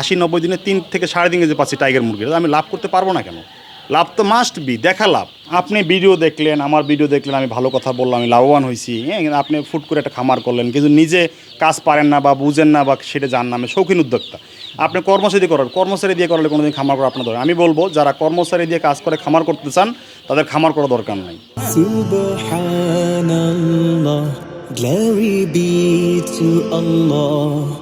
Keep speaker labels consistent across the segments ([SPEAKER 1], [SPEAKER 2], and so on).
[SPEAKER 1] আশি নব্বই দিনে তিন থেকে সাড়ে তিন কেজি পাচ্ছি টাইগার মুরগির আমি লাভ করতে পারব না কেন? লাভ তো মাস্ট বি দেখা লাভ। আপনি ভিডিও দেখলেন, আমার ভিডিও দেখলেন, আমি ভালো কথা বললাম, আমি লাভবান হয়েছি। হ্যাঁ আপনি ফুট করে একটা খামার করলেন, কিন্তু নিজে কাজ পারেন না বা বুঝেন না বা সেটা জান না। আমি শৌখিন উদ্যোক্তা। আপনি কর্মচারী করেন কর্মচারী দিয়ে করলে কোনোদিন খামার করা আপনার দরকার আমি বলব, যারা কর্মচারী দিয়ে কাজ করে, খামার করতে চান, তাদের খামার করা দরকার নাই।
[SPEAKER 2] glory be to Allah.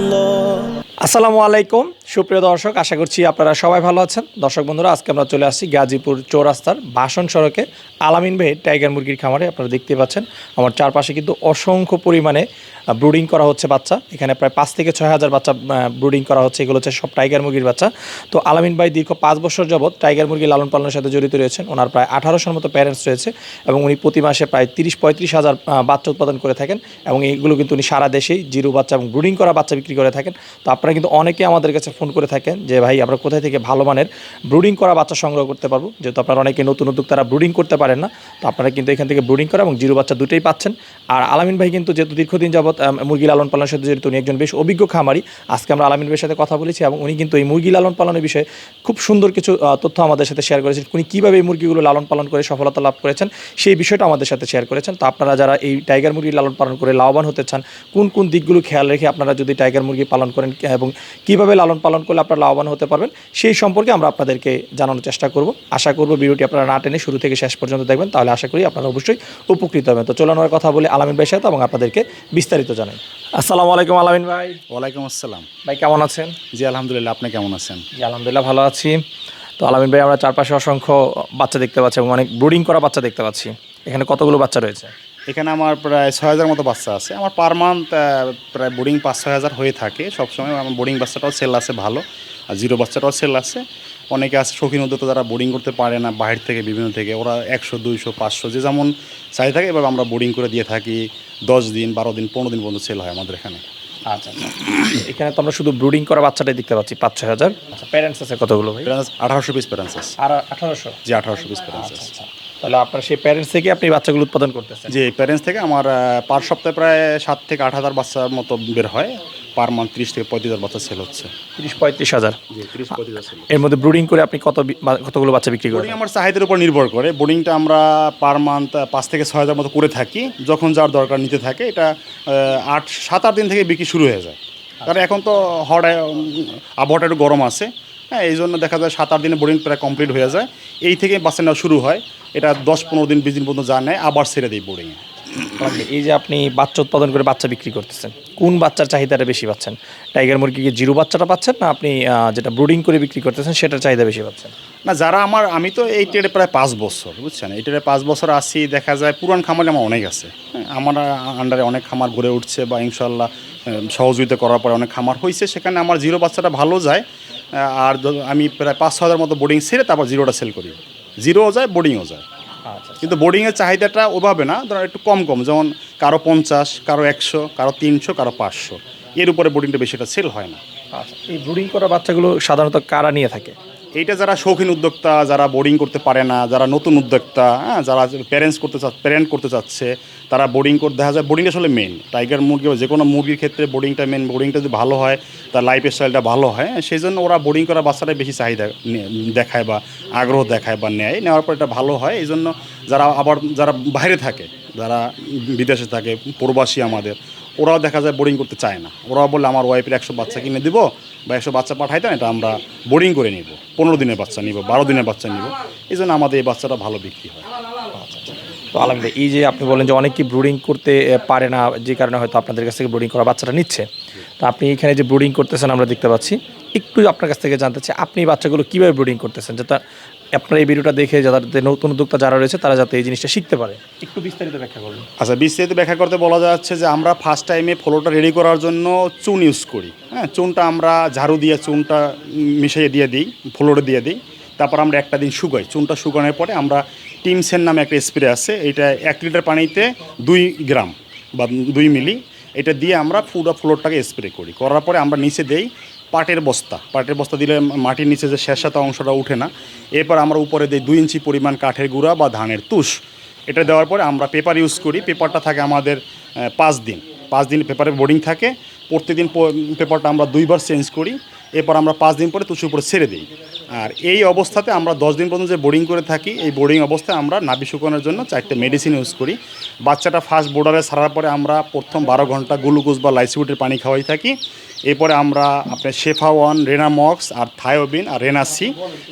[SPEAKER 3] আসসালামু আলাইকুম। সুপ্রিয় দর্শক, আশা করছি আপনারা সবাই ভালো আছেন। দর্শক বন্ধুরা, আজকে আমরা চলে আসছি গাজীপুর চৌরাস্তার ভাষণ সড়কে আলামিন ভাই টাইগার মুরগির খামারে। আপনারা দেখতে পাচ্ছেন, আমার চারপাশে কিন্তু অসংখ্য পরিমাণে ব্রুডিং করা হচ্ছে বাচ্চা। এখানে প্রায় পাঁচ থেকে ছয় হাজার বাচ্চা ব্রুডিং করা হচ্ছে। এগুলো হচ্ছে সব টাইগার মুরগির বাচ্চা। তো আলামিন ভাই দীর্ঘ পাঁচ বছর যাবৎ টাইগার মুরগি লালন পালনের সাথে জড়িত রয়েছেন। ওনার প্রায় আঠারোশোর মতো প্যারেন্টস রয়েছে এবং উনি প্রতি মাসে প্রায় তিরিশ, পঁয়ত্রিশ হাজার বাচ্চা উৎপাদন করে থাকেন এবং এগুলো কিন্তু উনি সারা দেশেই জিরো বাচ্চা এবং ব্রুডিং করা বাচ্চা বিক্রি করে থাকেন। তো আপনারা কিন্তু অনেকে আমাদের কাছে ফোন করে থাকেন যে ভাই আমরা কোথায় থেকে ভালো মানের ব্রুডিং করা বাচ্চা সংগ্রহ করতে পারব? যেহেতু আপনারা অনেকে নতুন উদ্যোগ তারা ব্রুডিং করতে পারেন না। তো আপনারা কিন্তু এখান থেকে ব্রুডিং করা এবং জিরো বাচ্চা দুটোই পাচ্ছেন। আর আলামিন ভাই কিন্তু যেহেতু দীর্ঘদিন আম, মুরগি লালন পালনের সাথে জড়িত উনি একজন বেশ অভিজ্ঞ খামারি। আজকে আমরা আলামিন ভাইয়ের সাথে কথা বলেছি এবং উনি কিন্তু এই মুরগি লালন পালনের বিষয়ে খুব সুন্দর কিছু তথ্য আমাদের সাথে শেয়ার করেছেন। উনি কীভাবে এই মুরগিগুলো লালন পালন করে সফলতা লাভ করেছেন সেই বিষয়টা আমাদের সাথে শেয়ার করেছেন। তো আপনারা যারা এই টাইগার মুরগি লালন পালন করে লাভবান হতে চান কোন কোন দিকগুলো খেয়াল রেখে আপনারা যদি টাইগার মুরগি পালন করেন এবং কীভাবে লালন পালন করলে আপনারা লাভবান হতে পারবেন সেই সম্পর্কে আমরা আপনাদেরকে জানানোর চেষ্টা করব। আশা করব ভিডিওটি আপনারা না টেনে শুরু থেকে শেষ পর্যন্ত দেখবেন তাহলে আশা করি আপনারা অবশ্যই উপকৃত হবেন। তো চলুন আমরা কথা বলে আলামিন ভাইয়ের সাথে এবং আপনাদেরকে বিস্তারিত জানাই। আসসালামু আলাইকুম আলামিন ভাই।
[SPEAKER 1] ওয়ালাইকুম আসসালাম।
[SPEAKER 3] ভাই কেমন আছেন?
[SPEAKER 1] জি আলহামদুলিল্লাহ আপনি কেমন আছেন?
[SPEAKER 3] জি আলহামদুলিল্লাহ ভালো আছি। তো আলামিন ভাই আমরা চারপাশে অসংখ্য বাচ্চা দেখতে পাচ্ছি এবং অনেক ব্রুডিং করা বাচ্চা দেখতে পাচ্ছি। এখানে কতগুলো বাচ্চা রয়েছে?
[SPEAKER 1] এখানে আমার প্রায় ছয় হাজার মতো বাচ্চা আছে। আমার পার মান্থ প্রায় বোর্ডিং পাঁচ ছয় হাজার হয়ে থাকে। সবসময় আমার বোর্ডিং বাচ্চাটাও সেল আছে ভালো আর জিরো বাচ্চাটাও সেল আছে। অনেকে আছে শৌখিন উদ্যোক্তা যারা বোর্ডিং করতে পারে না বাইরে থেকে বিভিন্ন থেকে। ওরা একশো দুইশো পাঁচশো যে যেমন চাই থাকে এভাবে আমরা বোর্ডিং করে দিয়ে থাকি। দশ দিন বারো দিন পনেরো দিন পর্যন্ত সেল হয় আমাদের এখানে।
[SPEAKER 3] আচ্ছা আচ্ছা। এখানে তো আমরা শুধু ব্রুডিং করা বাচ্চাটাই দেখতে পাচ্ছি পাঁচ ছয় হাজার। আচ্ছা। প্যারেন্টস আছে কতগুলো ভাই?
[SPEAKER 1] আঠারোশো পিস প্যারেন্টস আছে।
[SPEAKER 3] আর আঠারোশো?
[SPEAKER 1] জি আঠারোশো পিস প্যারেন্টস আছে।
[SPEAKER 3] আচ্ছা। তাহলে আপনার সেই প্যারেন্টস থেকে আপনি বাচ্চাগুলো উৎপাদন করতেছেন।
[SPEAKER 1] যে প্যারেন্টস থেকে আমার পার সপ্তাহে প্রায় সাত থেকে আট হাজার বাচ্চার মতো বের হয়। পার মান্থ ত্রিশ থেকে পঁয়ত্রিশ হাজার বাচ্চা সেল হচ্ছে।
[SPEAKER 3] তিরিশ পঁয়ত্রিশ হাজার।
[SPEAKER 1] ত্রিশ পঁয়ত্রিশ হাজার
[SPEAKER 3] এর মধ্যে ব্রুডিং করে আপনি কত কতগুলো বাচ্চা বিক্রি করেন?
[SPEAKER 1] আমার চাহিদার উপর নির্ভর করে। বোর্ডিংটা আমরা পার মান্থ পাঁচ থেকে ছয় হাজার মতো করে থাকি। যখন যার দরকার নিতে থাকে এটা আট সাত আট দিন থেকে বিক্রি শুরু হয়ে যায়। কারণ এখন তো হট আবহাওয়াটা একটু গরম আছে। হ্যাঁ এই জন্য দেখা যায় সাত আট দিনে বোর্ডিং প্রায় কমপ্লিট হয়ে যায়। এই থেকে বাচ্চা নেওয়া শুরু হয়। এটা দশ পনেরো দিন, বিশ দিন পর্যন্ত যা নেয় আবার ছেড়ে দিই বোর্ডিংয়ে
[SPEAKER 3] এই যে আপনি বাচ্চা উৎপাদন করে বাচ্চা বিক্রি করতেছেন কোন বাচ্চার চাহিদাটা বেশি পাচ্ছেন? টাইগার মুরগি কি জিরো বাচ্চাটা পাচ্ছেন না আপনি যেটা ব্রুডিং করে বিক্রি করতেছেন সেটার চাহিদা বেশি পাচ্ছেন?
[SPEAKER 1] না যারা আমার আমি তো এই ট্রেডে প্রায় পাঁচ বছর বুঝছেন? এই ট্রেডে পাঁচ বছর আসি দেখা যায় পুরান খামারে আমার অনেক আছে। হ্যাঁ, আমার আন্ডারে অনেক খামার গড়ে উঠছে বা ইনশাল্লাহ সহযোগিতা করার পরে অনেক খামার হয়েছে সেখানে আমার জিরো বাচ্চাটা ভালো যায় আর আমি প্রায় পাঁচ ছ হাজার মতো বোর্ডিং ছেড়ে তারপর জিরোটা সেল করি। জিরোও যায় বোর্ডিংও যায়। কিন্তু বোর্ডিংয়ের চাহিদাটা ওভাবে না ধরো একটু কম কম যেমন কারও পঞ্চাশ কারও একশো কারও তিনশো কারও পাঁচশো। এর উপরে বোর্ডিংটা বেশি সেল হয় না।
[SPEAKER 3] আচ্ছা এই ব্রুডিং করা বাচ্চাগুলো সাধারণত কারা নিয়ে থাকে?
[SPEAKER 1] এইটা যারা শৌখিন উদ্যোক্তা যারা বোর্ডিং করতে পারে না যারা নতুন উদ্যোক্তা হ্যাঁ যারা প্যারেন্টস করতে চা প্যারেন্ট করতে চাচ্ছে তারা বোর্ডিং করতে দেখা যায় বোর্ডিং আসলে মেন টাইগার মুরগি বা যে কোনো মুরগির ক্ষেত্রে বোর্ডিংটা মেন বোর্ডিংটা যদি ভালো হয় তার লাইফ স্টাইলটা ভালো হয় হ্যাঁ, সেই জন্য ওরা বোর্ডিং করা বাচ্চাটা বেশি চাহিদা দেখায় বা আগ্রহ দেখায় বা নেয়। নেওয়ার পর এটা ভালো হয় এই জন্য যারা আবার যারা বাইরে থাকে যারা বিদেশে থাকে প্রবাসী আমাদের ওরাও দেখা যায় বোরিং করতে চায় না। ওরাও বলে আমার ওয়াইফের একশো বাচ্চা কিনে দিব বা একশো বাচ্চা পাঠাইতেন এটা আমরা বোরিং করে নিব। পনেরো দিনের বাচ্চা নিব, বারো দিনের বাচ্চা নিব। এই জন্য আমাদের এই বাচ্চাটা ভালো বিক্রি হয়।
[SPEAKER 3] তো আলহামদুলিল্লাহ এই যে আপনি বলেন যে অনেকেই ব্রুডিং করতে পারে না, যে কারণে হয়তো আপনাদের কাছ থেকে ব্রুডিং করা বাচ্চাটা নিচ্ছে। তো আপনি এখানে যে ব্রুডিং করতেছেন, আমরা দেখতে পাচ্ছি। একটু আপনার কাছ থেকে জানতে চাই, আপনি বাচ্চাগুলো কীভাবে ব্রুডিং করতেছেন? যাতে আপনার এই ভিডিওটা দেখে যাদের নতুন উদ্যোক্তা যারা রয়েছে তারা যাতে এই জিনিসটা শিখতে পারে। একটু বিস্তারিত ব্যাখ্যা করবেন
[SPEAKER 1] আচ্ছা বিস্তারিত ব্যাখ্যা করতে বলা যাচ্ছে যে আমরা ফার্স্ট টাইমে ফলোটা রেডি করার জন্য চুন ইউজ করি। হ্যাঁ চুনটা আমরা ঝাড়ু দিয়ে চুনটা মিশিয়ে দিয়ে দিই ফ্লোরে দিয়ে দিই। তারপর আমরা একটা দিন শুকাই। চুনটা শুকানোর পরে আমরা টিমসেন নামে একটা স্প্রে আছে এটা এক লিটার পানিতে দুই গ্রাম বা দুই মিলি এটা দিয়ে আমরা পুরো ফ্লোরটাকে স্প্রে করি। করার পরে আমরা নিচে দেই পাটের বস্তা। পাটের বস্তা দিলে মাটির নিচে যে শেষাতা অংশটা উঠে না, এরপর আমরা উপরে দিই দুই ইঞ্চি পরিমাণ কাঠের গুঁড়া বা ধানের তুষ। এটা দেওয়ার পরে আমরা পেপার ইউজ করি, পেপারটা থাকে আমাদের পাঁচ দিন। পাঁচ দিন পেপারে বোর্ডিং থাকে। প্রতিদিন পেপারটা আমরা দুইবার চেঞ্জ করি। এরপর আমরা পাঁচ দিন পরে তুষের উপরে ছেড়ে দিই। আর এই অবস্থাতে আমরা দশ দিন পর্যন্ত যে বোর্ডিং করে থাকি, এই বোর্ডিং অবস্থায় আমরা নাভি শুকানোর জন্য চারটে মেডিসিন ইউজ করি। বাচ্চাটা ফার্স্ট বোর্ডারে ছাড়ার পরে আমরা প্রথম বারো ঘণ্টা গ্লুকোজ বা লাইসিউটের পানি খাওয়াই থাকি। এরপরে আমরা আপনার শেফা ওয়ান রেনামক্স আর থায়োবিন আর রেনাসি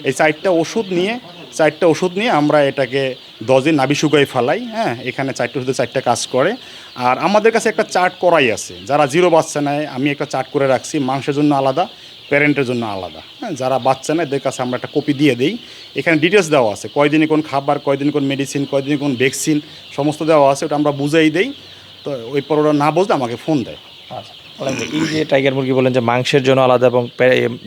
[SPEAKER 1] এই চারটা ওষুধ নিয়ে, চারটে ওষুধ নিয়ে আমরা এটাকে দশ দিন নাভি শুকাই ফেলাই হ্যাঁ এখানে চারটে ওষুধে চারটে কাজ করে। আর আমাদের কাছে একটা চার্ট করাই আছে, যারা জিরো বাচ্চা নেয়, আমি একটা চার্ট করে রাখছি, মাংসের জন্য আলাদা। প্যারেন্টের জন্য আলাদা। হ্যাঁ যারা বাচ্চা নেয়, এদের কাছে আমরা একটা কপি দিয়ে দিই। এখানে ডিটেলস দেওয়া আছে। কয়দিনে কোন খাবার, কয়দিন কোন মেডিসিন কয়দিনে কোন ভ্যাকসিন সমস্ত দেওয়া আছে। ওটা আমরা বুঝাই দিই। তো ওই পর ওরা না বুঝলে আমাকে ফোন দেয়।
[SPEAKER 3] আচ্ছা। এই যে টাইগার মুরগি বলেন যে মাংসের জন্য আলাদা এবং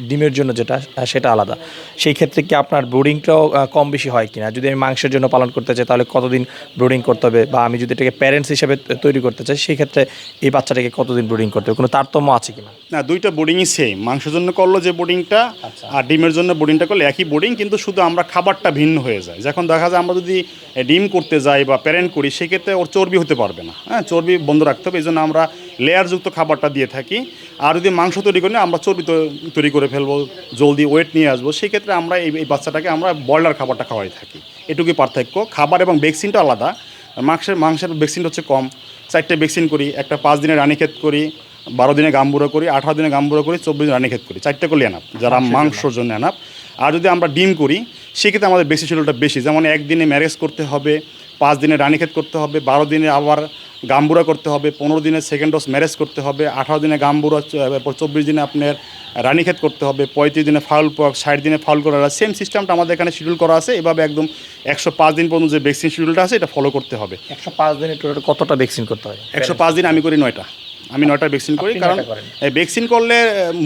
[SPEAKER 3] ডিমের জন্য যেটা সেটা আলাদা। সেই ক্ষেত্রে কি আপনার ব্রুডিংটাও কম বেশি হয় কিনা? যদি আমি মাংসের জন্য পালন করতে চাই তাহলে কতদিন ব্রুডিং করতে হবে? বা আমি যদি এটাকে প্যারেন্টস হিসেবে তৈরি করতে চাই সেই ক্ষেত্রে এই বাচ্চাটাকে কতদিন ব্রুডিং করতে হবে? কোনো তারতম্য আছে কিনা?
[SPEAKER 1] না দুইটা বোর্ডিংই সেম মাংসের জন্য করল যে বোর্ডিংটা
[SPEAKER 3] আচ্ছা।
[SPEAKER 1] আর ডিমের জন্য বোর্ডিংটা করলে একই বোর্ডিং কিন্তু শুধু আমরা খাবারটা ভিন্ন হয়ে যায়। যখন দেখা যায় আমরা যদি ডিম করতে যাই বা প্যারেন্ট করি সেক্ষেত্রে ওর চর্বি হতে পারবে না। হ্যাঁ চর্বি বন্ধ রাখতে হবে এই জন্য আমরা লেয়ারযুক্ত খাবারটা দিয়ে থাকি। আর যদি মাংস তৈরি করি আমরা চর্বি তো- তৈরি করে ফেলব জলদি ওয়েট নিয়ে আসব সেই ক্ষেত্রে আমরা এই বাচ্চাটাকে আমরা ব্রয়লার খাবারটা খাওয়াই থাকি। এটুকুই পার্থক্য। খাবার এবং ভ্যাকসিনটা আলাদা। মাংসের মাংসের ভ্যাকসিনটা হচ্ছে কম। চারটে ভ্যাকসিন করি একটা পাঁচ দিনের রানীক্ষেত করি বারো দিনে গাম্বুড়ো করি আঠারো দিনে গাম্বুড়ো করি চব্বিশ দিনে রানীক্ষেত করি। চারটে করলে এনাপ যারা মাংসর জন্য। এনাপ আর যদি আমরা ডিম করি সেক্ষেত্রে আমাদের বেশি শিডিউলটা বেশি। যেমন একদিনে ম্যারেজ করতে হবে পাঁচ দিনে রানীক্ষেত করতে হবে বারো দিনে আবার গাম্বুরা করতে হবে পনেরো দিনে সেকেন্ড ডোজ ম্যারেজ করতে হবে আঠারো দিনে গাম্বুরা এরপর চব্বিশ দিনে আপনার রানীক্ষেত করতে হবে পঁয়ত্রিশ দিনে ফাউল পক ষাট দিনে ফাউল করা সেম সিস্টেমটা আমাদের এখানে শিডিউল করা আছে এভাবে একদম একশো পাঁচ দিন পর্যন্ত যে ভ্যাকসিন শিডিউলটা আছে এটা ফলো করতে হবে।
[SPEAKER 3] একশো পাঁচ দিনে টোটাল কতটা ভ্যাকসিন করতে হবে
[SPEAKER 1] একশো পাঁচ দিন আমি করি নয়টা। আমি নয়টা ভ্যাকসিন করি কারণ ভ্যাকসিন করলে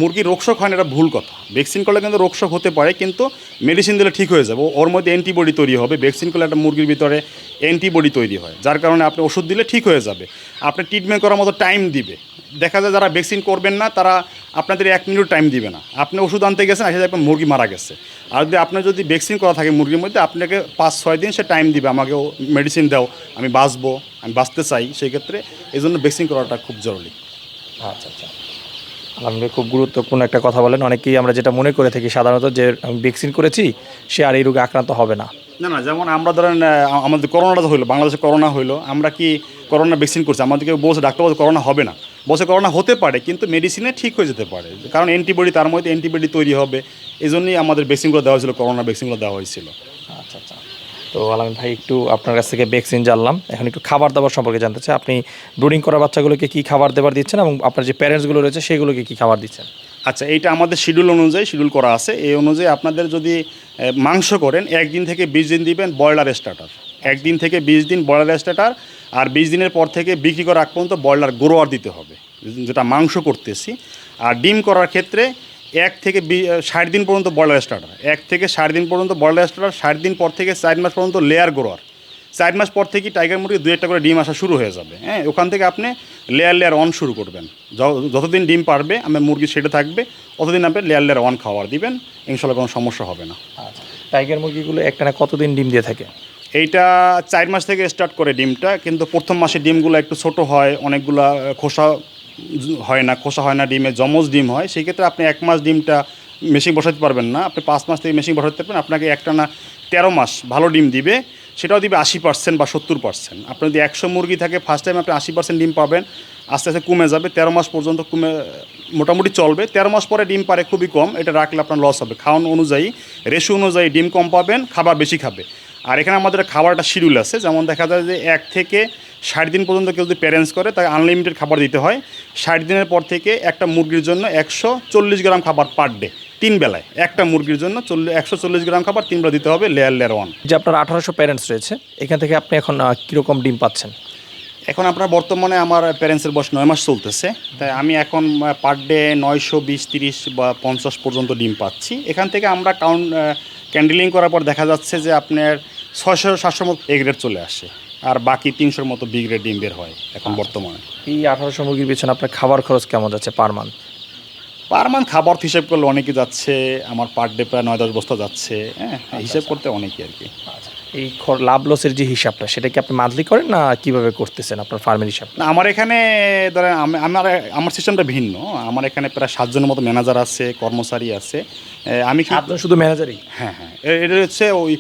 [SPEAKER 1] মুরগি মুরগির রোগশোক হয় না এটা ভুল কথা। ভ্যাকসিন করলে কিন্তু রোগশোক হতে পারে কিন্তু মেডিসিন দিলে ঠিক হয়ে যাবে। ওর মধ্যে অ্যান্টিবডি তৈরি হবে। ভ্যাকসিন করলে একটা মুরগির ভিতরে অ্যান্টিবডি তৈরি হয় যার কারণে আপনি ওষুধ দিলে ঠিক হয়ে যাবে। আপনি ট্রিটমেন্ট করার মতো টাইম দিবে। দেখা যায় যারা ভ্যাকসিন করবেন না তারা আপনাদের এক মিনিট টাইম দিবে না। আপনি ওষুধ আনতে গেছেন আসে দেখবেন মুরগি মারা গেছে। আর যদি আপনার যদি ভ্যাকসিন করা থাকে মুরগির মধ্যে আপনাকে পাঁচ ছয় দিন সে টাইম দিবে আমাকে মেডিসিন দাও আমি বাঁচবো আমি বাঁচতে চাই। সেই ক্ষেত্রে এই জন্য ভ্যাকসিন করাটা খুব জরুরি।
[SPEAKER 3] আচ্ছা আচ্ছা। আলহামদুলিল্লাহ খুব গুরুত্বপূর্ণ একটা কথা বলেন। অনেকেই আমরা যেটা মনে করে থাকি সাধারণত যে আমি ভ্যাকসিন করেছি সে আর এই রোগে আক্রান্ত হবে না।
[SPEAKER 1] না না যেমন আমরা ধরেন আমাদের করোনাটা হইল বাংলাদেশে করোনা হইল আমরা কি করোনা ভ্যাকসিন করছি? আমাদেরকে বলছে ডাক্তার বলছে করোনা হবে না। বলছে করোনা হতে পারে কিন্তু মেডিসিনে ঠিক হয়ে যেতে পারে। কারণ অ্যান্টিবডি তার মধ্যে অ্যান্টিবডি তৈরি হবে এই জন্যই আমাদের ভ্যাকসিনগুলো দেওয়া হয়েছিল করোনা ভ্যাকসিনগুলো দেওয়া হয়েছিল।
[SPEAKER 3] আচ্ছা আচ্ছা। তো আলামিন ভাই একটু আপনার কাছ থেকে ভ্যাকসিন জানলাম। এখন একটু খাবার দাবার সম্পর্কে জানতে চাই। আপনি ব্রুডিং করা বাচ্চাগুলোকে কি খাবার দেবার দিচ্ছেন এবং আপনার যে প্যারেন্টসগুলো রয়েছে সেগুলোকে কি খাবার দিচ্ছেন?
[SPEAKER 1] আচ্ছা এইটা আমাদের শিডিউল অনুযায়ী শিডিউল করা আছে। এই অনুযায়ী আপনাদের যদি মাংস করেন একদিন থেকে বিশ দিন দিবেন ব্রয়লার স্টার্টার একদিন থেকে বিশ দিন ব্রয়লার স্টার্টার আর বিশ দিনের পর থেকে বিক্রি করার আগ পর্যন্ত ব্রয়লার গ্রোয়ার দিতে হবে, যেটা মাংস করতেছি। আর ডিম করার ক্ষেত্রে এক থেকে ষাট দিন পর্যন্ত ব্রয়লার স্টার্টার এক থেকে ষাট দিন পর্যন্ত ব্রয়লার স্টার্টার ষাট দিন পর থেকে চার মাস পর্যন্ত লেয়ার গ্রোয়ার চার মাস পর থেকে টাইগার মুরগি দু একটা করে ডিম আসা শুরু হয়ে যাবে। হ্যাঁ ওখান থেকে আপনি লেয়ার লেয়ার অন শুরু করবেন। যতদিন ডিম পারবে আমার মুরগি সেটা থাকবে অতদিন আপনি লেয়ার লেয়ার অন খাবার দিবেন। ইনশাল্লাহ কোনো সমস্যা হবে না।
[SPEAKER 3] আচ্ছা টাইগার মুরগিগুলো একটানা কতদিন ডিম দিয়ে থাকে?
[SPEAKER 1] এইটা চার মাস থেকে স্টার্ট করে ডিমটা, কিন্তু প্রথম মাসে ডিমগুলো একটু ছোট হয়, অনেকগুলা খোসা হয় না, খোসা হয় না ডিমে জমজ ডিম হয়, সেই ক্ষেত্রে আপনি এক মাস ডিমটা মেশিন বসাতে পারবেন না। আপনি পাঁচ মাস থেকে মেশিন বসাতে পারবেন, আপনাকে একটা না তেরো মাস ভালো ডিম দিবে। সেটাও দিবে আশি পার্সেন্ট বা সত্তর পার্সেন্ট আপনার যদি একশো মুরগি থাকে ফার্স্ট টাইম আপনি আশি পার্সেন্ট ডিম পাবেন, আস্তে আস্তে কমে যাবে, তেরো মাস পর্যন্ত কমে, মোটামুটি চলবে। তেরো মাস পরে ডিম পারে খুবই কম, এটা রাখলে আপনার লস হবে। খাওয়ান অনুযায়ী রেশু অনুযায়ী ডিম কম পাবেন, খাবার বেশি খাবে। আর এখানে আমাদের খাবারটা শিডিউল আছে, যেমন দেখা যায় যে এক থেকে ষাট দিন পর্যন্ত কেউ যদি প্যারেন্টস করে, তাকে আনলিমিটেড খাবার দিতে হয়। ষাট দিনের পর থেকে একটা মুরগির জন্য একশো চল্লিশ গ্রাম খাবার পার ডে তিন বেলায়। একটা মুরগির জন্য চল্লিশ একশো চল্লিশ গ্রাম খাবার তিন বেলা দিতে হবে লেয়ার লেয়ার ওয়ান
[SPEAKER 3] যে আপনার আঠারোশো প্যারেন্টস রয়েছে এখান থেকে আপনি এখন কীরকম ডিম পাচ্ছেন?
[SPEAKER 1] এখন আপনার বর্তমানে আমার প্যারেন্টসের বয়স নয় মাস চলতেছে তাই আমি এখন পার ডে নয়শো বিশ তিরিশ বা পঞ্চাশ পর্যন্ত ডিম পাচ্ছি। এখান থেকে আমরা কাউন্ট ক্যান্ডেলিং করার পর দেখা যাচ্ছে যে আপনার ছয়শো সাতশো মতো এ গ্রেড চলে আসে আর বাকি তিনশোর মতো বি গ্রেড ডিম বের হয় এখন বর্তমানে।
[SPEAKER 3] এই আঠারোশো মুরগির পিছনে আপনার খাবার খরচ কেমন যাচ্ছে পার মান্থ
[SPEAKER 1] পার মান্থ খাবার হিসেব করলে অনেকে যাচ্ছে আমার পার ডে প্রায় নয় দশ বস্তা যাচ্ছে হ্যাঁ হিসেব করতে অনেকে আর কি।
[SPEAKER 3] এই লাভ লসের যে হিসাবটা সেটা কি আপনি মান্থলি করেন না কীভাবে করতেছেন আপনার ফার্মের হিসাব?
[SPEAKER 1] না আমার এখানে ধরেন আমার আমার সিস্টেমটা ভিন্ন। আমার এখানে প্রায় সাতজনের মতো ম্যানেজার আছে কর্মচারী আছে। আমি
[SPEAKER 3] সাতজন শুধু ম্যানেজারই
[SPEAKER 1] হ্যাঁ হ্যাঁ। এটা হচ্ছে ওই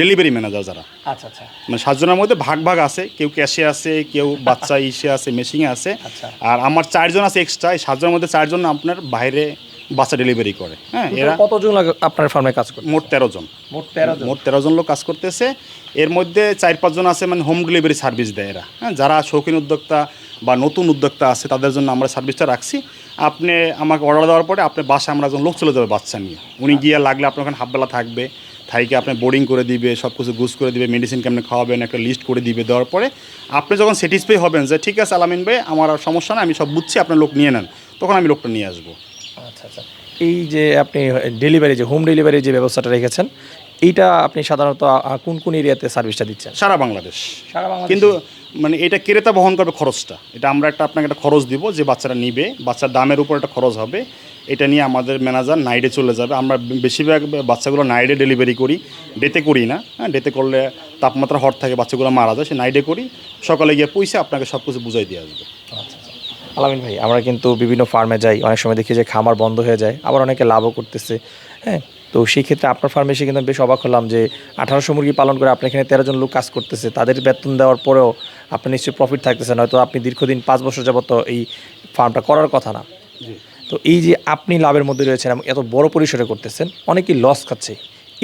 [SPEAKER 1] ডেলিভারি ম্যানেজার যারা।
[SPEAKER 3] আচ্ছা আচ্ছা।
[SPEAKER 1] মানে সাতজনের মধ্যে ভাগ ভাগ আছে। কেউ ক্যাশে আছে কেউ বাচ্চা ইসে আছে মেশিনে আছে।
[SPEAKER 3] আচ্ছা।
[SPEAKER 1] আর আমার চারজন আছে এক্সট্রা এই সাতজনের মধ্যে চারজন আপনার বাইরে বাচ্চা ডেলিভারি করে। হ্যাঁ এরা
[SPEAKER 3] কতজন লাগে আপনার ফার্মে কাজ করে
[SPEAKER 1] মোট তেরো জন।
[SPEAKER 3] মোট তেরো জন।
[SPEAKER 1] মোট তেরো জন লোক কাজ করতেছে। এর মধ্যে চার পাঁচজন আছে মানে হোম ডেলিভারি সার্ভিস দেয় এরা। হ্যাঁ যারা শৌখিন উদ্যোক্তা বা নতুন উদ্যোক্তা আছে তাদের জন্য আমরা সার্ভিসটা রাখছি। আপনি আমাকে অর্ডার দেওয়ার পরে আপনার বাসায় আমরা একজন লোক চলে যাবে বাচ্চা নিয়ে উনি গিয়ে লাগলে আপনার ওখানে হাফবেলা থাকবে থাইকে আপনি বোর্ডিং করে দিবে সব কিছু গুজ করে দিবে মেডিসিন কেমনে খাওয়াবেন একটা লিস্ট করে দিবে দেওয়ার পরে আপনি যখন স্যাটিসফাই হবেন যে ঠিক আছে আলামিন ভাই আমার আর সমস্যা না আমি সব বুঝছি আপনার লোক নিয়ে নেন। তখন আমি লোকটা নিয়ে আসব।
[SPEAKER 3] আচ্ছা আচ্ছা। এই যে আপনি ডেলিভারি যে হোম ডেলিভারির যে ব্যবস্থাটা রেখেছেন এইটা আপনি সাধারণত কোন কোন এরিয়াতে সার্ভিসটা দিচ্ছেন?
[SPEAKER 1] সারা বাংলাদেশ।
[SPEAKER 3] সারা বাংলাদেশে?
[SPEAKER 1] কিন্তু মানে এটা ক্রেতা বহন করবে খরচটা। এটা আমরা একটা আপনাকে একটা খরচ দিব যে বাচ্চারা নিবে বাচ্চার দামের উপর একটা খরচ হবে। এটা নিয়ে আমাদের ম্যানেজার নাইডে চলে যাবে। আমরা বেশিরভাগ বাচ্চাগুলো নাইডে ডেলিভারি করি। ডেতে করি না হ্যাঁ ডেতে করলে তাপমাত্রা হট থাকে বাচ্চাগুলো মারা যায় সে নাইডে করি। সকালে গিয়ে পয়সা আপনাকে সব কিছু বুঝাই দিয়ে আসবে
[SPEAKER 3] আলামিন ভাই আমরা কিন্তু বিভিন্ন ফার্মে যাই অনেক সময় দেখি যে খামার বন্ধ হয়ে যায় আবার অনেকে লাভও করতেছে হ্যাঁ? তো সেই ক্ষেত্রে আপনার ফার্মে এসে কিন্তু বেশ অবাক হলাম যে আঠারোশো মুরগি পালন করে আপনি এখানে তেরো জন লোক কাজ করতেছে তাদের বেতন দেওয়ার পরেও আপনার নিশ্চয়ই প্রফিট থাকতেছে নয়তো আপনি দীর্ঘদিন পাঁচ বছর যাবত এই ফার্মটা করার কথা না। তো এই যে আপনি লাভের মধ্যে রয়েছেন এবং এত বড় পরিসরে করতেছেন অনেকেই লস খাচ্ছে।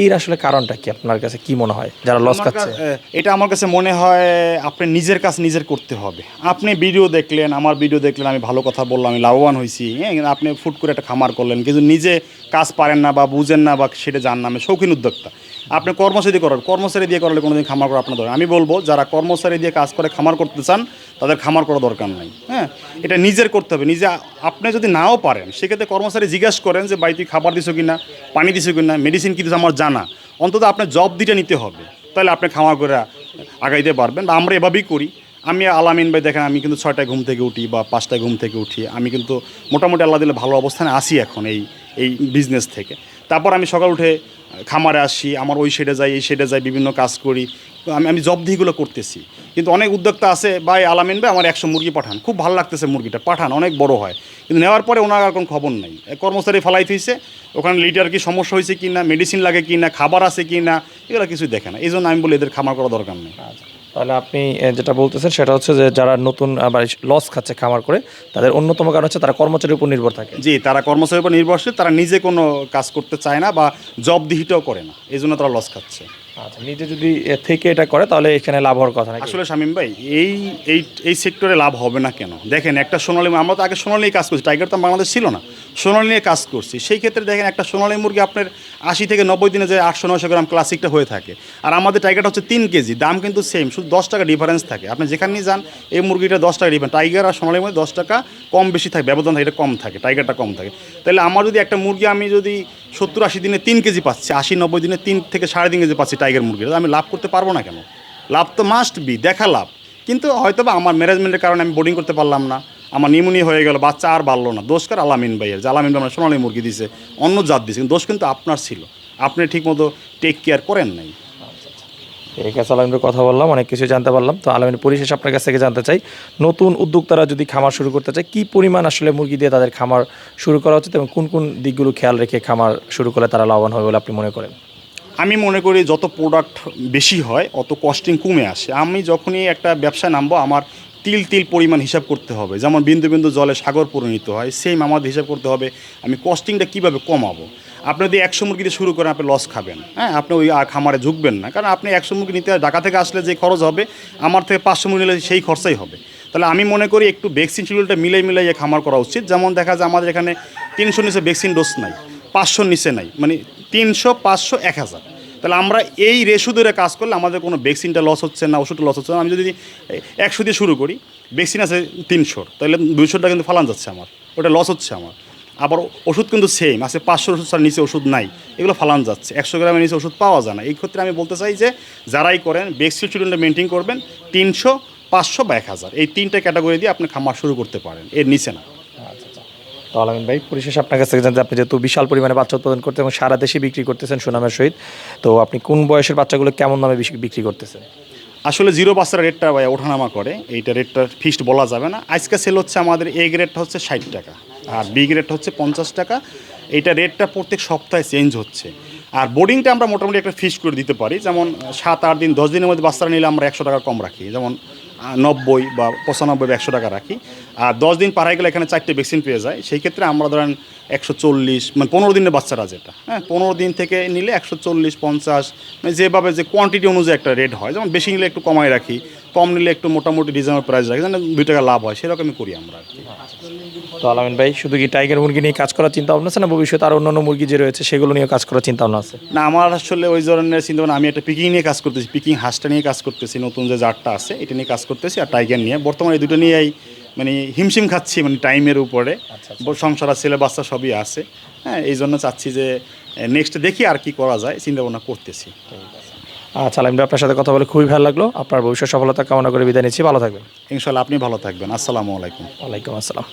[SPEAKER 3] এর আসলে কারণটা কি আপনার কাছে? কি মনে হয়? যারা লস খাচ্ছে।
[SPEAKER 1] এটা আমার কাছে মনে হয় আপনি নিজের কাজ নিজের করতে হবে। আপনি ভিডিও দেখলেন আমার ভিডিও দেখলেন আমি ভালো কথা বললাম আমি লাভবান হয়েছি হ্যাঁ আপনি ফুট করে একটা খামার করলেন কিন্তু নিজে কাজ পারেন না বা বুঝেন না বা সেটা জান না। আমি শৌখিন উদ্যোক্তা। আপনি কর্মচারী করেন কর্মচারী দিয়ে করলে কোনোদিন খামার করা আপনার দরকার আমি বলব, যারা কর্মচারী দিয়ে কাজ করে খামার করতে চান, তাদের খামার করা দরকার নাই। হ্যাঁ? এটা নিজের করতে হবে। নিজে আপনি যদি নাও পারেন, সেক্ষেত্রে কর্মচারী জিজ্ঞাসা করেন যে, ভাই, তুই খাবার দিছো কিনা? পানি দিছো কিনা? মেডিসিন কি দিছো? আমার জানা। অন্তত আপনার জব দিটা নিতে হবে। তাহলে আপনি খামার করে আগাইতে পারবেন। আমরা এভাবেই করি। আমি আলামিন ভাই, দেখেন, আমি কিন্তু ছয়টায় ঘুম থেকে উঠি বা পাঁচটায় ঘুম থেকে উঠি। আমি কিন্তু মোটামুটি আল্লাহ দিলে ভালো অবস্থানে আসি এখন এই এই বিজনেস থেকে। তারপর আমি সকাল উঠে খামারে আসি, আমার ওই সাইডে যাই, এই সাইডে যাই, বিভিন্ন কাজ করি। আমি আমি জবদিগুলো করতেছি। কিন্তু অনেক উদ্যোক্তা আছে, ভাই, আলামিন ভাই, আমার একশো মুরগি পাঠান। খুব ভালো লাগতেছে মুরগিটা, পাঠান, অনেক বড় হয়। কিন্তু নেওয়ার পরে ওনার আর কোনো খবর নাই। কর্মচারী ফালাই থইছে ওখানে লিটার কি সমস্যা হয়েছে কি না মেডিসিন লাগে কি না খাবার আছে কি না এগুলো কিছুই দেখে না। এই জন্য আমি বলি, এদের খামার করা দরকার নেই।
[SPEAKER 3] তাহলে আপনি যেটা বলতেছেন সেটা হচ্ছে যে যারা নতুন লস খাচ্ছে খামার করে, তাদের অন্যতম কারণ হচ্ছে তারা কর্মচারীর উপর নির্ভর থাকে।
[SPEAKER 1] জি, তারা কর্মচারীর উপর নির্ভরশীল, তারা নিজে কোনো কাজ করতে চায় না বা জব দিহিটাও করে না, এই জন্য তারা লস খাচ্ছে।
[SPEAKER 3] আচ্ছা নিজে যদি থেকে এটা করে, তাহলে এখানে লাভ হওয়ার কথা
[SPEAKER 1] আসলে শামীম ভাই, এই এই এই সেক্টরে লাভ হবে না কেন? দেখেন, একটা সোনালী আমরা তো আগে সোনালী কাজ করছি টাইগার তো বাংলাদেশ ছিল না। সোনালী নিয়ে কাজ করছি। সেই ক্ষেত্রে দেখেন, একটা সোনালী মুরগি আপনার আশি থেকে নব্বই দিনে যে আটশো, নয়শো গ্রাম ক্লাসিকটা হয়ে থাকে। আর আমাদের টাইগারটা হচ্ছে তিন কেজি, দাম কিন্তু সেম শুধু দশ টাকা ডিফারেন্স থাকে। আপনি যেখানেই যান, এই মুরগিটা দশ টাকা ডিফারেন্স টাইগার আর সোনালীর মধ্যে দশ টাকা কম বেশি থাকে, ব্যবধান থাকে, এটা কম থাকে টাইগারটা কম থাকে। তাহলে আমার যদি একটা মুরগি আমি যদি সত্তর আশি দিনে তিন কেজি পাচ্ছি, আশি নব্বই দিনে তিন থেকে সাড়ে তিন কেজি পাচ্ছি টাইগার মুরগির আমি লাভ করতে পারব না কেন? লাভ তো মাস্ট বি দেখা লাভ। কিন্তু হয়তো বা আমার ম্যানেজমেন্টের কারণে আমি বোর্ডিং করতে পারলাম না, আমার নিমুনি হয়ে গেল, বাচ্চা আর বাড়লো না। দোষ কার? আলামিন ভাইয়ের। যে আলামিন ভাই সোনালি মুরগি দিয়েছে অন্য জাত দিছে, কিন্তু দোষ কিন্তু আপনার ছিল। আপনি ঠিকমতো টেক কেয়ার করেন নাই।
[SPEAKER 3] ঠিক কাছে আলমিনের কথা বললাম, অনেক কিছু জানতে পারলাম। তো আলমিন পরিশেষ আপনার কাছ থেকে জানতে চাই, নতুন উদ্যোক্তারা যদি খামার শুরু করতে চায়, কি পরিমাণ আসলে মুরগি দিয়ে তাদের খামার শুরু করা উচিত এবং কোন কোন দিকগুলো খেয়াল রেখে খামার শুরু করলে তারা লাভবান হবে বলে আপনি মনে করেন?
[SPEAKER 1] আমি মনে করি যত প্রোডাক্ট বেশি হয়, অত কস্টিং কমে আসে। আমি যখনই একটা ব্যবসায় নামবো, আমার তিল তিল পরিমাণ হিসাব করতে হবে। যেমন বিন্দু বিন্দু জলে সাগর পরিণত হয় সেম আমাদের হিসাব করতে হবে, আমি কস্টিংটা কীভাবে কমাবো? আপনি যদি একশো মুরগি দিয়ে শুরু করেন, আপনি লস খাবেন। হ্যাঁ আপনি ওই খামারে ঝুঁকবেন না, কারণ আপনি একশো মুরগি নিতে ঢাকা থেকে আসলে যে খরচ হবে, আমার থেকে পাঁচশো মুরগি নিলে সেই খরচাই হবে। তাহলে আমি মনে করি একটু ভ্যাকসিন শিডিউলটা মিলাই মিলাইয়ে খামার করা উচিত। যেমন দেখা যায় আমাদের এখানে তিনশো নিচে ভ্যাকসিন ডোজ নাই পাঁচশো নিচে নাই মানে তিনশো, পাঁচশো, এক হাজার। তাহলে আমরা এই রেশু ধরে কাজ করলে আমাদের কোনো ভ্যাকসিনটা লস হচ্ছে না, ওষুধটা লস হচ্ছে না। আমি যদি একশো দিয়ে শুরু করি ভ্যাকসিন আছে তিনশোর, তাহলে দুইশোটা কিন্তু ফালান যাচ্ছে আমার, ওটা লস হচ্ছে আমার। আবার ওষুধ কিন্তু সেম আছে পাঁচশোর ওষুধ ছাড়া নিচে ওষুধ নাই, এগুলো ফালান যাচ্ছে। একশো গ্রামের নিচে ওষুধ পাওয়া যায় না। এই ক্ষেত্রে আমি বলতে চাই যে, যারাই করেন ভ্যাকসিন শিডিউলটা মেনটেন করবেন তিনশো, পাঁচশো বা এক হাজার। এই তিনটে ক্যাটাগরি দিয়ে আপনি খামার শুরু করতে পারেন, এর নিচে না।
[SPEAKER 3] আলামিন ভাই, পরিশেষে আপনার কাছ থেকে জানতে আপনি যেহেতু বিশাল পরিমাণে বাচ্চা উৎপাদন করতে এবং সারা দেশে বিক্রি করতেছেন সুনামের সহিত, তো আপনি কোন বয়সের বাচ্চাগুলো কেমন দামে বিক্রি করতেছেন?
[SPEAKER 1] আসলে জিরো বাচ্চার রেটটা ভাই ওঠানামা করে, এইটা রেটটা ফিক্সড বলা যাবে না। আজকে সেল হচ্ছে আমাদের এ গ্রেডটা হচ্ছে ষাট টাকা, আর বি গ্রেডটা হচ্ছে পঞ্চাশ টাকা। এইটা রেটটা প্রত্যেক সপ্তাহে চেঞ্জ হচ্ছে। আর বোর্ডিংটা আমরা মোটামুটি একটা ফিক্সড করে দিতে পারি, যেমন সাত আট দিন, দশ দিনের মধ্যে বাচ্চারা নিলে আমরা একশো টাকা কম রাখি। যেমন নব্বই বা পঁচানব্বই বা একশো টাকা রাখি। আর দশ দিন পার হয়ে গেলে এখানে চারটে ভ্যাকসিন পেয়ে যায়। সেই ক্ষেত্রে আমরা ধরেন একশো চল্লিশ মানে পনেরো দিনের বাচ্চারা যেটা হ্যাঁ পনেরো দিন থেকে নিলে একশো চল্লিশ পঞ্চাশ মানে যেভাবে যে কোয়ান্টিটি অনুযায়ী একটা রেট হয় যেমন বেশি নিলে একটু কমায় রাখি কম নিলে একটু মোটামুটি রিজনেবল প্রাইস রাখি যেন দুই টাকা লাভ হয় সেরকমই করি আমরা আর কি।
[SPEAKER 3] তো আলামিন ভাই শুধু কি টাইগার মুরগি নিয়ে কাজ করার চিন্তা ভাবনা আছে না ভবিষ্যতে আর অন্যান্য মুরগি যে রয়েছে সেগুলো নিয়ে কাজ করার চিন্তা ভাবনা আছে?
[SPEAKER 1] না আমার আসলে ওই ধরনের চিন্তা ভাবনা আমি একটা পিকিং নিয়ে কাজ করতেছি পিকিং হাঁসটা নিয়ে কাজ করতেছি নতুন যে জারটা আছে এটা নিয়ে কাজ করতেছি আর টাইগার নিয়ে। বর্তমানে এই দুটো নিয়েই মানে হিমশিম খাচ্ছি মানে টাইমের উপরে। সংসার আর ছেলে বাচ্চা সবই আছে। হ্যাঁ এই জন্য চাচ্ছি যে নেক্সট দেখি আর কি করা যায় চিন্তা ভাবনা করতেছি।
[SPEAKER 3] আচ্ছা আলামিন ভাই আপনার সাথে কথা বলে খুবই ভালো লাগল। আপনার ভবিষ্যৎ সফলতা কামনা করে বিদায় নিচ্ছি। ভালো থাকবেন।
[SPEAKER 1] ইনশাল্লাহ আপনি ভালো থাকবেন। আসসালামু আলাইকুম।
[SPEAKER 3] ওয়ালাইকুম আসসালাম।